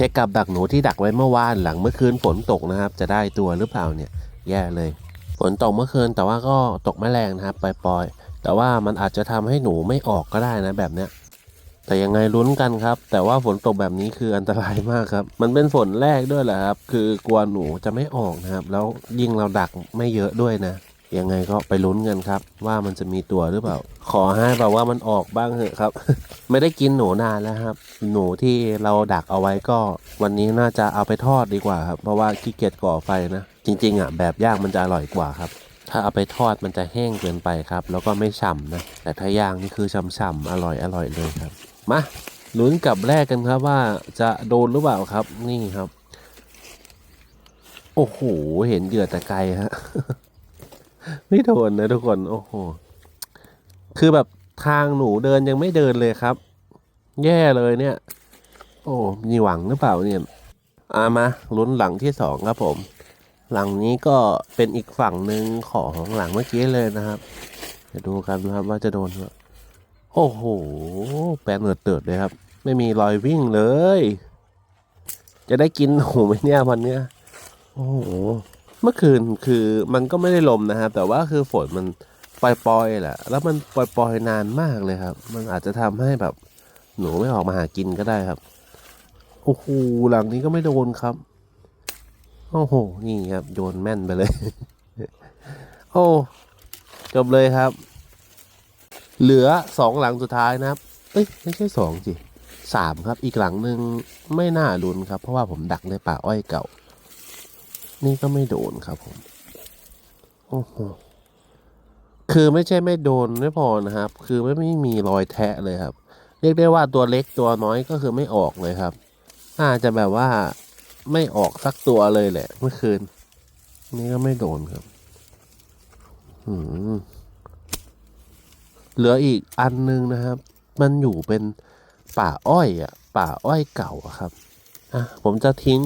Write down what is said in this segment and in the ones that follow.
เช็คกับดักหนูที่ดักไว้เมื่อวานหลังเมื่อคืนฝนตกนะครับ จะได้ตัวหรือเปล่าเนี่ยแย่เลย ฝนตกเมื่อคืนแต่ว่าก็ตกไม่แรงนะครับปล่อยๆแต่ว่ามันอาจจะทำให้หนูไม่ออกก็ได้นะแบบเนี้ยแต่ยังไงลุ้นกันครับ แต่ว่าฝนตกแบบนี้คืออันตรายมากครับ มันเป็นฝนแรกด้วยแหละครับ คือกลัวหนูจะไม่ออกนะครับ แล้วยิ่งเราดักไม่เยอะด้วยนะ ยังไงก็ไปลุ้นกันครับ ว่ามันจะมีตัวหรือเปล่า ขอให้แบบว่ามันออกบ้างเถอะครับ ไม่ได้กินหนูนานแล้วครับ หนูที่เราดักเอาไว้ก็ วันนี้น่าจะเอาไปทอดดีกว่าครับ เพราะว่าขี้เกียจก่อไฟนะ จริง ๆอะแบบย่างมันจะอร่อยกว่าครับ ถ้าเอาไปทอดมันจะแห้งเกินไปครับ แล้วก็ไม่ฉ่ำนะ แต่ถ้าย่างนี่คือฉ่ำๆอร่อยอร่อยเลยครับ มาลุ้นกับแรกกันครับว่าจะโดนหรือเปล่าครับ นี่ครับ โอ้โห เห็นเหยื่อแต่ไกลฮะ ไม่โดนนะทุกคน โอ้โห คือแบบทางหนูเดินยังไม่เดินเลยครับ แย่เลยเนี่ย โอ้ มีหวังหรือเปล่าเนี่ยอามาลุ้นหลังที่สองครับผม หลังนี้ก็เป็นอีกฝั่งหนึ่งของหลังเมื่อกี้เลยนะครับเดี๋ยวดูกันนะครับว่าจะโดนหรือเปล่าโอ้โห แปลนเนือดเติดเลยครับ ไม่มีรอยวิ่งเลย จะได้กินหนูไหมเนี่ยวันเนี้ย โอ้โห เมื่อคืนคือมันก็ไม่ได้ลมนะครับ แต่ว่าคือฝนมันปล่อยๆแหละ แล้วมันปล่อยๆนานมากเลยครับ มันอาจจะทำให้แบบหนูไม่ออกมาหากินก็ได้ครับ โอ้โหหลังนี้ก็ไม่โดนครับ โอ้โห นี่ครับโดนแม่นไปเลย โอ้จบเลยครับ เหลือสองหลังสุดท้ายนะครับ เอ้ยไม่ใช่สองสิสามครับ อีกหลังหนึ่งไม่น่าลุ้นครับ เพราะว่าผมดักในป่าอ้อยเก่า นี่ก็ไม่โดนครับผม โอ้โห คือไม่ใช่ไม่โดนไม่พอนะครับ คือไม่ไม่มีรอยแทะเลยครับ เรียกได้ว่าตัวเล็กตัวน้อยก็คือไม่ออกเลยครับ น่าจะแบบว่าไม่ออกสักตัวเลยแหละ เมื่อคืน นี่ก็ไม่โดนครับ อืมเหลืออีกอันนึงนะครับ มันอยู่เป็นป่าอ้อยอะ ป่าอ้อยเก่าอะครับ อะ ผมจะทิ้ง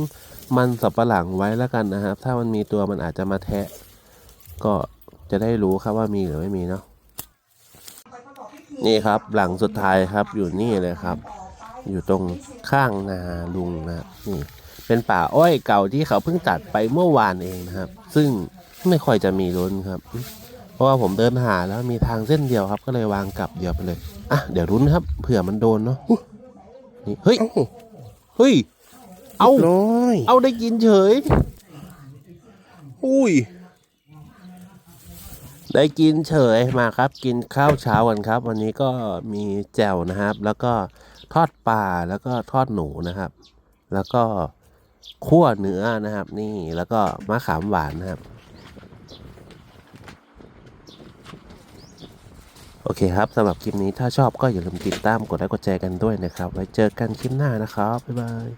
มันสับปะหลังไว้แล้วกันนะครับ ถ้ามันมีตัวมันอาจจะมาแทะ ก็จะได้รู้ครับว่ามีหรือไม่มีเนาะนี่ครับหลังสุดท้ายครับอยู่นี่เลยครับ อยู่ตรงข้างนาลุงนะนี่ เป็นป่าอ้อยเก่าที่เขาเพิ่งตัดไปเมื่อวานเองนะครับ ซึ่งไม่ค่อยจะมีล้นครับ เพราะว่าผมเดินหาแล้วมีทางเส้นเดียวครับ ก็เลยวางกลับเดียวไปเลยอะเดี๋ยวรุ้นครับเผื่อมันโดนเนาะนี่เฮ้ยเฮ้ย เอาร้อย เอาได้กินเฉย อุ้ย ได้กินเฉยมาครับ กินข้าวเช้ากันครับ วันนี้ก็มีแจ่วนะครับ แล้วก็ทอดปลาแล้วก็ทอดหนูนะครับ แล้วก็คั่วเนื้อนะครับ นี่แล้วก็มะขามหวานนะครับ โอเคครับสำหรับคลิปนี้ถ้าชอบก็อย่าลืมติดตามกดไลค์กดแชร์กันด้วยนะครับ ไว้เจอกันคลิปหน้านะครับ บ๊ายบาย